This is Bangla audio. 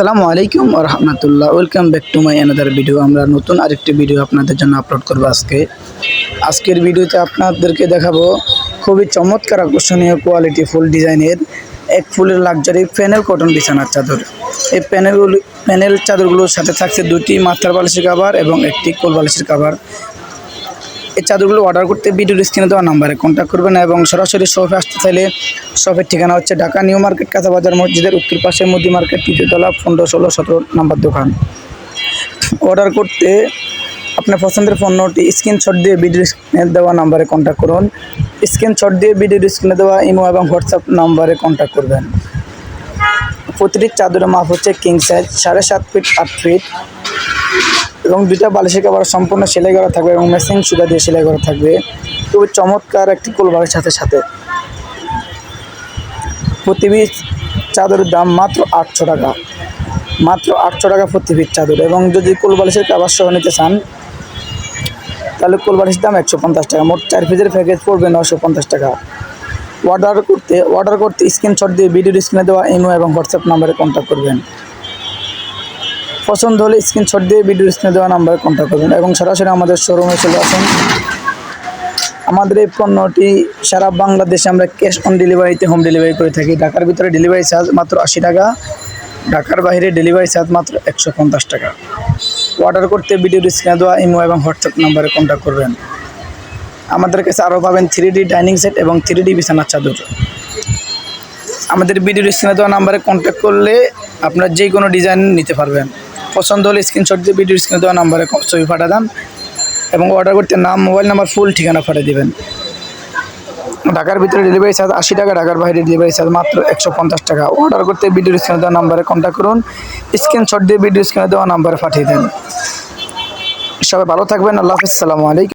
আসসালামু আলাইকুম রহমতুল্লাহ। Welcome back to my another video আমরা নতুন আরেকটি ভিডিও আপনাদের জন্য আপলোড করব আজকে। আজকের ভিডিওতে আপনাদেরকে দেখাবো খুবই চমৎকার আকর্ষণীয় কোয়ালিটি ফুল ডিজাইনের এক ফুলের লাক্সারি প্যানেল কটন বিছানার চাদর। এই প্যানেলগুলি প্যানেল চাদরগুলোর সাথে থাকছে দুটি মাথার বালিশের কাভার এবং একটি কোল বালিশের কাভার এই চাদরগুলো অর্ডার করতে ভিডিওর স্ক্রিনে দেওয়া নাম্বারে কন্ট্যাক্ট করবেন এবং সরাসরি শপে আসতে চাইলে শপের ঠিকানা হচ্ছে ঢাকা নিউ মার্কেট কাঁচাবাজার মসজিদের উত্তর পাশে মোদি মার্কেট তৃতীয়তলা পনেরো, ষোলো, সতেরো নাম্বার দোকান। অর্ডার করতে আপনার পছন্দের পণ্যটি স্ক্রিনশট দিয়ে ভিডিও স্ক্রিনে দেওয়া নাম্বারে কন্ট্যাক্ট করুন। স্ক্রিনশট দিয়ে ভিডিওর স্ক্রিনে দেওয়া ইমো এবং হোয়াটসঅ্যাপ নাম্বারে কন্ট্যাক্ট করবেন। প্রতিটি চাদরের মাপ হচ্ছে কিং সাইজ সাড়ে সাত ফিট আট ফিট এবং দুইটা বালিশের কাবার সম্পূর্ণ সেলাই করা থাকবে এবং মেশিন সুতা দিয়ে সেলাই করা থাকবে। খুবই চমৎকার একটি কোলবারের সাথে সাথে। প্রতি পিস চাদরের দাম মাত্র আটশো টাকা। মাত্র আটশো টাকা প্রতি চাদর এবং যদি কোলবালিশের কাবার সহ নিতে চান, তাহলে কোলবালিশের দাম একশো পঞ্চাশ টাকা। মোট চার পিসের প্যাকেজ পড়বে নশো পঞ্চাশ টাকা। অর্ডার করতে অর্ডার করতে স্ক্রিনশট দিয়ে ভিডিওর স্ক্রিনে দেওয়া ইমো এবং হোয়াটসঅ্যাপ নাম্বারে কন্ট্যাক্ট করবেন। পছন্দ হলে স্ক্রিনশট দিয়ে ভিডিও স্ক্রিনে দেওয়া নাম্বারে কন্ট্যাক্ট করবেন এবং সরাসরি আমাদের শোরুমে চলে আসুন। আমাদের এই পণ্যটি সারা বাংলাদেশে আমরা ক্যাশ অন ডেলিভারিতে হোম ডেলিভারি করে থাকি। ঢাকার ভিতরে ডেলিভারি চার্জ মাত্র আশি টাকা, ঢাকার বাইরে ডেলিভারি চার্জ মাত্র একশো পঞ্চাশ টাকা। অর্ডার করতে ভিডিওর স্ক্রিনে দেওয়া ইমো এবং হোয়াটসঅ্যাপ নাম্বারে কন্ট্যাক্ট করবেন। আমাদের কাছে আরও পাবেন থ্রি ডি ডাইনিং সেট এবং থ্রি ডি বিছানার চাদর। আমাদের ভিডিওর স্ক্রিনে দেওয়া নাম্বারে কন্ট্যাক্ট করলে আপনারা যে কোনো ডিজাইন নিতে পারবেন। পছন্দ হলে স্ক্রিনশট দিয়ে ভিডিও স্ক্রিনে দেওয়া নাম্বারে ছবি পাঠা দেন এবং অর্ডার করতে নাম মোবাইল নাম্বার ফুল ঠিকানা পাঠিয়ে দেবেন। ঢাকার ভিতরে ডেলিভারি চার্জ আশি টাকা, ঢাকার বাইরে ডেলিভারি চার্জ মাত্র একশো পঞ্চাশ টাকা। অর্ডার করতে ভিডিও স্ক্রিনে দেওয়া নাম্বারে কন্ট্যাক্ট করুন স্ক্রিনশট দিয়ে ভিডিও স্ক্রিনে দেওয়া নাম্বারে পাঠিয়ে দেন। সবাই ভালো থাকবেন, আল্লাহ হাফিজ, সালামু আলাইকুম।